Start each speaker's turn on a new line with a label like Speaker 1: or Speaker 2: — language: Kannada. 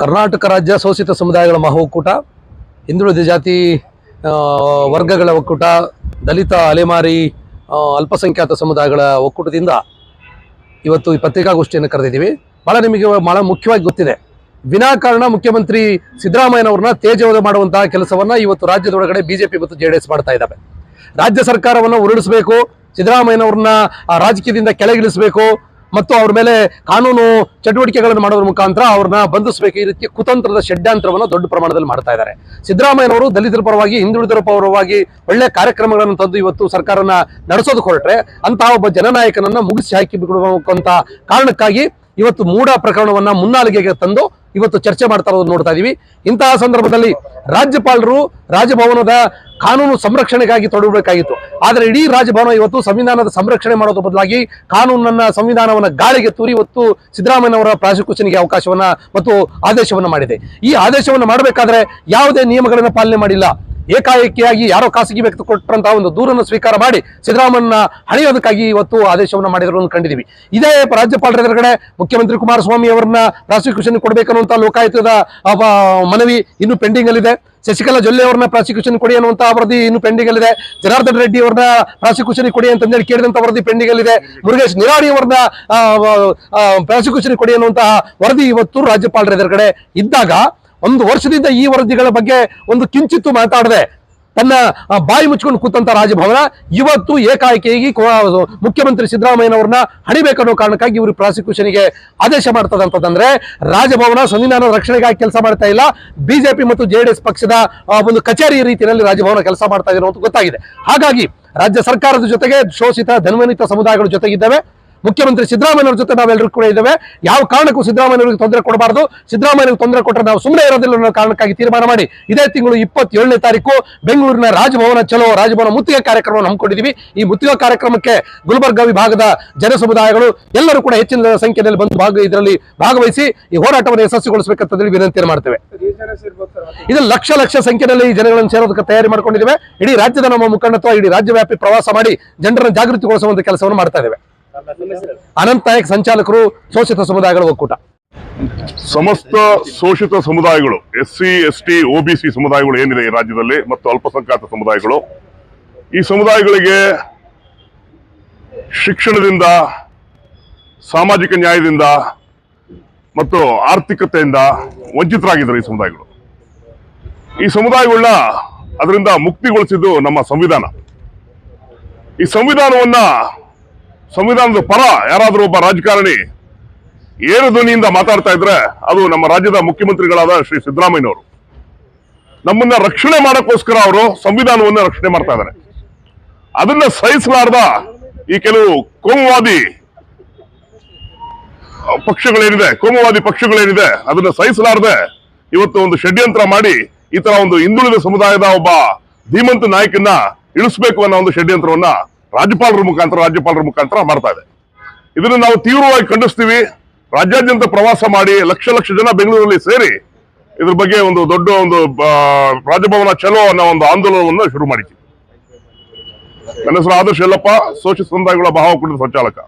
Speaker 1: ಕರ್ನಾಟಕ ರಾಜ್ಯ ಶೋಷಿತ ಸಮುದಾಯಗಳ ಮಹಾ ಒಕ್ಕೂಟ ಹಿಂದುಳಿದ ಜಾತಿ ವರ್ಗಗಳ ಒಕ್ಕೂಟ, ದಲಿತ, ಅಲೆಮಾರಿ ಅಲ್ಪಸಂಖ್ಯಾತ ಸಮುದಾಯಗಳ ಒಕ್ಕೂಟದಿಂದ ಇವತ್ತು ಈ ಪತ್ರಿಕಾಗೋಷ್ಠಿಯನ್ನು ಕರೆದಿದ್ದೀವಿ. ಭಾಳ ನಿಮಗೆ ಭಾಳ ಮುಖ್ಯವಾಗಿ ಗೊತ್ತಿದೆ. ವಿನಾಕಾರಣ ಮುಖ್ಯಮಂತ್ರಿ ಸಿದ್ದರಾಮಯ್ಯನವ್ರನ್ನ ತೇಜವಧ ಮಾಡುವಂತಹ ಕೆಲಸವನ್ನ ಇವತ್ತು ರಾಜ್ಯದೊಳಗಡೆ ಬಿಜೆಪಿ ಮತ್ತು ಜೆ ಡಿ ಎಸ್ ಮಾಡ್ತಾ ಇದ್ದಾವೆ. ರಾಜ್ಯ ಸರ್ಕಾರವನ್ನು ಉರುಳಿಸಬೇಕು ಸಿದ್ದರಾಮಯ್ಯನವ್ರನ್ನ ರಾಜಕೀಯದಿಂದ ಕೆಳಗಿಳಿಸಬೇಕು ಮತ್ತು ಅವ್ರ ಮೇಲೆ ಕಾನೂನು ಚಟುವಟಿಕೆಗಳನ್ನು ಮಾಡೋದ್ರ ಮುಖಾಂತರ ಅವ್ರನ್ನ ಬಂಧಿಸಬೇಕು ಈ ರೀತಿಯ ಕುತಂತ್ರದ ಷಡ್ಯಂತ್ರವನ್ನು ದೊಡ್ಡ ಪ್ರಮಾಣದಲ್ಲಿ ಮಾಡ್ತಾ ಇದ್ದಾರೆ. ಸಿದ್ದರಾಮಯ್ಯನವರು ದಲಿತರ ಪರವಾಗಿ, ಹಿಂದುಳಿದರ ಪರವಾಗಿ ಒಳ್ಳೆ ಕಾರ್ಯಕ್ರಮಗಳನ್ನು ತಂದು ಇವತ್ತು ಸರ್ಕಾರನ ನಡೆಸೋದು ಹೊರಟ್ರೆ ಅಂತಹ ಒಬ್ಬ ಜನನಾಯಕನನ್ನ ಮುಗಿಸಿ ಹಾಕಿ ಬಿಡುವಂತ ಕಾರಣಕ್ಕಾಗಿ ಇವತ್ತು ಮೂಡ ಪ್ರಕರಣವನ್ನ ಮುನ್ನಾಲಿಗೆಗೆ ತಂದು ಇವತ್ತು ಚರ್ಚೆ ಮಾಡ್ತಾ ಇರೋದು ನೋಡ್ತಾ ಇದೀವಿ. ಇಂತಹ ಸಂದರ್ಭದಲ್ಲಿ ರಾಜ್ಯಪಾಲರು ರಾಜಭವನದ ಕಾನೂನು ಸಂರಕ್ಷಣೆಗಾಗಿ ತೊಡಗಬೇಕಾಗಿತ್ತು. ಆದರೆ ಇಡೀ ರಾಜಭವನ ಇವತ್ತು ಸಂವಿಧಾನದ ಸಂರಕ್ಷಣೆ ಮಾಡೋದ್ರ ಬದಲಾಗಿ ಕಾನೂನನ್ನ, ಸಂವಿಧಾನವನ್ನ ಗಾಳಿಗೆ ತೂರಿ ಇವತ್ತು ಸಿದ್ದರಾಮಯ್ಯನವರ ಪ್ರಾಸಿಕ್ಯೂಷನ್ಗೆ ಅವಕಾಶವನ್ನ ಮತ್ತು ಆದೇಶವನ್ನ ಮಾಡಿದೆ. ಈ ಆದೇಶವನ್ನು ಮಾಡಬೇಕಾದ್ರೆ ಯಾವುದೇ ನಿಯಮಗಳನ್ನು ಪಾಲನೆ ಮಾಡಿಲ್ಲ. ಏಕಾಏಕಿಯಾಗಿ ಯಾರೋ ಖಾಸಗಿ ವ್ಯಕ್ತಿ ಕೊಟ್ಟಂತಹ ಒಂದು ದೂರನ್ನು ಸ್ವೀಕಾರ ಮಾಡಿ ಸಿದ್ದರಾಮಯ್ಯನ ಹಣಿಯೋದಕ್ಕಾಗಿ ಇವತ್ತು ಆದೇಶವನ್ನು ಮಾಡಿರೋದನ್ನು ಕಂಡಿದ್ದೀವಿ. ಇದೇ ರಾಜ್ಯಪಾಲರ ಎದುರುಗಡೆ ಮುಖ್ಯಮಂತ್ರಿ ಕುಮಾರಸ್ವಾಮಿ ಅವರನ್ನ ಪ್ರಾಸಿಕ್ಯೂಷನ್ ಕೊಡಬೇಕನ್ನುವಂತ ಲೋಕಾಯುಕ್ತದ ಮನವಿ ಇನ್ನು ಪೆಂಡಿಂಗ್ ಅಲ್ಲಿದೆ ಶಶಿಕಲಾ ಜೊಲ್ಲೆ ಅವರನ್ನ ಪ್ರಾಸಿಕ್ಯೂಷನ್ ಕೊಡಿ ಅನ್ನುವಂತ ವರದಿ ಇನ್ನು ಪೆಂಡಿಂಗ್ ಅಲ್ಲಿದೆ ಜನಾರ್ದನ್ ರೆಡ್ಡಿ ಅವರನ್ನ ಪ್ರಾಸಿಕ್ಯೂಷನ್ ಕೊಡಿ ಅಂತಂದೇಳಿ ಕೇಳಿದಂತ ವರದಿ ಪೆಂಡಿಂಗ್ ಅಲ್ಲಿದೆ ಮುರುಗೇಶ್ ನಿರಾಣಿ ಅವರನ್ನ ಪ್ರಾಸಿಕ್ಯೂಷನ್ ಕೊಡಿ ಅನ್ನುವಂತಹ ವರದಿ ಇವತ್ತು ರಾಜ್ಯಪಾಲರ ಎದುರುಗಡೆ ಇದ್ದಾಗ ಒಂದು ವರ್ಷದಿಂದ ಈ ವರದಿಗಳ ಬಗ್ಗೆ ಒಂದು ಕಿಂಚಿತ್ತು ಮಾತಾಡದೆ ತನ್ನ ಬಾಯಿ ಮುಚ್ಕೊಂಡು ಕೂತಂತ ರಾಜಭವನ ಇವತ್ತು ಏಕಾಏಕಿಯಾಗಿ ಮುಖ್ಯಮಂತ್ರಿ ಸಿದ್ದರಾಮಯ್ಯನವ್ರನ್ನ ಹಣಿಬೇಕನ್ನೋ ಕಾರಣಕ್ಕಾಗಿ ಇವರು ಪ್ರಾಸಿಕ್ಯೂಷನ್ಗೆ ಆದೇಶ ಮಾಡ್ತದಂತಂದ್ರೆ ರಾಜಭವನ ಸಂವಿಧಾನದ ರಕ್ಷಣೆಗಾಗಿ ಕೆಲಸ ಮಾಡ್ತಾ ಇಲ್ಲ. ಬಿಜೆಪಿ ಮತ್ತು ಜೆಡಿಎಸ್ ಪಕ್ಷದ ಒಂದು ಕಚೇರಿ ರೀತಿಯಲ್ಲಿ ರಾಜಭವನ ಕೆಲಸ ಮಾಡ್ತಾ ಇದೆ ಅಂತ ಗೊತ್ತಾಗಿದೆ. ಹಾಗಾಗಿ ರಾಜ್ಯ ಸರ್ಕಾರದ ಜೊತೆಗೆ ಶೋಷಿತ ಧನ್ವನಿತ ಸಮುದಾಯಗಳ ಜೊತೆಗಿದ್ದಾವೆ. ಮುಖ್ಯಮಂತ್ರಿ ಸಿದ್ದರಾಮಯ್ಯವ್ರ ಜೊತೆ ನಾವೆಲ್ಲರೂ ಕೂಡ ಇದ್ದೇವೆ. ಯಾವ ಕಾರಣಕ್ಕೂ ಸಿದ್ದರಾಮಯ್ಯನವರಿಗೆ ತೊಂದರೆ ಕೊಡಬಾರದು. ಸಿದ್ದರಾಮಯ್ಯವ್ರಿಗೆ ತೊಂದರೆ ಕೊಟ್ಟರೆ ನಾವು ಸುಮ್ಮನೆ ಇರೋದಿಲ್ಲ ಅನ್ನೋ ಕಾರಣಕ್ಕಾಗಿ ತೀರ್ಮಾನ ಮಾಡಿ. ಇದೇ ತಿಂಗಳು ಇಪ್ಪತ್ತೇಳನೇ ತಾರೀಕು ಬೆಂಗಳೂರಿನ ರಾಜಭವನ ಚಲೋ ರಾಜಭವನ ಮುತ್ತಿಗೆ ಕಾರ್ಯಕ್ರಮವನ್ನು ಹಮ್ಮಿಕೊಂಡಿದ್ದೀವಿ. ಈ ಮುತ್ತಿಗೆ ಕಾರ್ಯಕ್ರಮಕ್ಕೆ ಗುಲ್ಬರ್ಗ ವಿಭಾಗದ ಜನ ಸಮುದಾಯಗಳು ಎಲ್ಲರೂ ಕೂಡ ಹೆಚ್ಚಿನ ಸಂಖ್ಯೆಯಲ್ಲಿ ಬಂದು ಭಾಗ ಇದರಲ್ಲಿ ಭಾಗವಹಿಸಿ ಈ ಹೋರಾಟವನ್ನು ಯಶಸ್ವಿಗೊಳಿಸಬೇಕಂತ ಹೇಳಿ ವಿನಂತಿ ಮಾಡ್ತೇವೆ. ಇದು ಲಕ್ಷ ಲಕ್ಷ ಸಂಖ್ಯೆಯಲ್ಲಿ ಈ ಜನಗಳನ್ನು ಸೇರೋದಕ್ಕೆ ತಯಾರಿ ಮಾಡ್ಕೊಂಡಿದ್ದೇವೆ. ಇಡೀ ರಾಜ್ಯದ ನಮ್ಮ ಮುಖಂಡತ್ವ, ಇಡೀ ರಾಜ್ಯವ್ಯಾಪಿ ಪ್ರವಾಸ ಮಾಡಿ ಜನರನ್ನು ಜಾಗೃತಿಗೊಳಿಸುವಂತ ಕೆಲಸವನ್ನು ಮಾಡ್ತಾ ಇದ್ದೇವೆ. ಅನಂತ್ ನಾಯಕ್ ಸಂಚಾಲಕರು ಶೋಷಿತ ಸಮುದಾಯಗಳ ಒಕ್ಕೂಟ.
Speaker 2: ಸಮಸ್ತ ಶೋಷಿತ ಸಮುದಾಯಗಳು, ಎಸ್ ಸಿ, ಎಸ್ ಟಿ ಸಮುದಾಯಗಳು ಏನಿದೆ ಈ ರಾಜ್ಯದಲ್ಲಿ ಮತ್ತು ಅಲ್ಪಸಂಖ್ಯಾತ ಸಮುದಾಯಗಳು, ಈ ಸಮುದಾಯಗಳಿಗೆ ಶಿಕ್ಷಣದಿಂದ, ಸಾಮಾಜಿಕ ನ್ಯಾಯದಿಂದ ಮತ್ತು ಆರ್ಥಿಕತೆಯಿಂದ ವಂಚಿತರಾಗಿದ್ದಾರೆ ಈ ಸಮುದಾಯಗಳು. ಈ ಸಮುದಾಯಗಳನ್ನ ಅದರಿಂದ ಮುಕ್ತಿಗೊಳಿಸಿದ್ದು ನಮ್ಮ ಸಂವಿಧಾನ. ಈ ಸಂವಿಧಾನವನ್ನ ಸಂವಿಧಾನದ ಪರ ಯಾರಾದರೂ ಒಬ್ಬ ರಾಜಕಾರಣಿ ಏರು ಧ್ವನಿಯಿಂದ ಮಾತಾಡ್ತಾ ಇದ್ರೆ ಅದು ನಮ್ಮ ರಾಜ್ಯದ ಮುಖ್ಯಮಂತ್ರಿಗಳಾದ ಶ್ರೀ ಸಿದ್ದರಾಮಯ್ಯನವರು. ನಮ್ಮನ್ನ ರಕ್ಷಣೆ ಮಾಡಕ್ಕೋಸ್ಕರ ಅವರು ಸಂವಿಧಾನವನ್ನ ರಕ್ಷಣೆ ಮಾಡ್ತಾ ಇದ್ದಾರೆ. ಅದನ್ನ ಸಹಿಸಲಾರ್ದ ಈ ಕೆಲವು ಕೋಮುವಾದಿ ಪಕ್ಷಗಳೇನಿದೆ ಕೋಮುವಾದಿ ಪಕ್ಷಗಳೇನಿದೆ, ಅದನ್ನ ಸಹಿಸಲಾರದೆ ಇವತ್ತು ಒಂದು ಷಡ್ಯಂತ್ರ ಮಾಡಿ ಈ ತರ ಒಂದು ಹಿಂದುಳಿದ ಸಮುದಾಯದ ಒಬ್ಬ ಧೀಮಂತ ನಾಯಕನ್ನ ಇಳಿಸ್ಬೇಕು ಅನ್ನೋ ಒಂದು ಷಡ್ಯಂತ್ರವನ್ನ ರಾಜ್ಯಪಾಲರ ಮುಖಾಂತರ ರಾಜ್ಯಪಾಲರ ಮುಖಾಂತರ ಮಾಡ್ತಾ ಇದೆ. ಇದನ್ನು ನಾವು ತೀವ್ರವಾಗಿ ಖಂಡಿಸ್ತೀವಿ. ರಾಜ್ಯಾದ್ಯಂತ ಪ್ರವಾಸ ಮಾಡಿ ಲಕ್ಷ ಲಕ್ಷ ಜನ ಬೆಂಗಳೂರಲ್ಲಿ ಸೇರಿ ಇದ್ರ ಬಗ್ಗೆ ಒಂದು ದೊಡ್ಡ ಒಂದು ರಾಜಭವನ ಚಲೋ ಅನ್ನೋ ಒಂದು ಆಂದೋಲನವನ್ನು ಶುರು ಮಾಡಿದ್ವಿ ನನ್ನ ಹೆಸರು ಆದರ್ಶ ಎಲ್ಲಪ್ಪ ಶೋಷಿತ ಸಮುದಾಯಗಳ ಭಾವ ಸಂಚಾಲಕ.